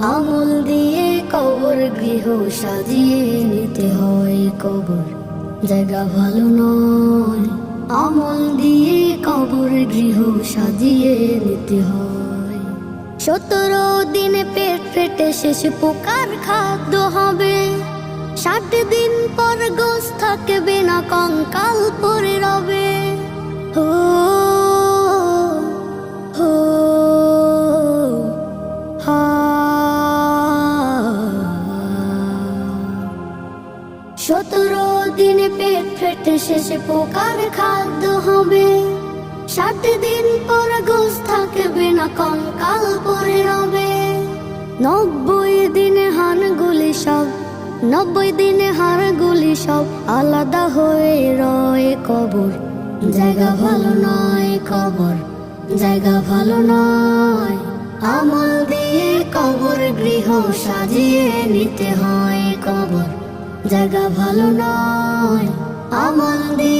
আমল দিয়ে কবর গৃহ সাজিয়ে নিতে হয় কবর। জায়গা ভালো নয়। আমল দিয়ে কবর গৃহ সাজিয়ে নিতে হয়। সতেরো দিনে পেট ফেটে শেষ পোকার খাদ্য হবে। ষাট দিন পর গোস থাকবে না কঙ্কাল পরে রবে। হো সতেরো দিনে পেট ফেটে শেষে পোকার খাদ্য হবে। ষাট দিন পর গোস থাকবে না, কঙ্কাল পরে রবে। নব্বই দিনে হানগুলি সব, নব্বই দিনে হাড়গুলি সব আলাদা হয়ে রয়ে কবর। জায়গা ভালো নয় কবর, জায়গা ভালো নয়। আমল দিয়ে কবর গৃহ সাজিয়ে নিতে হয় কবর। জায়গা ভালো নয় আমল দিয়ে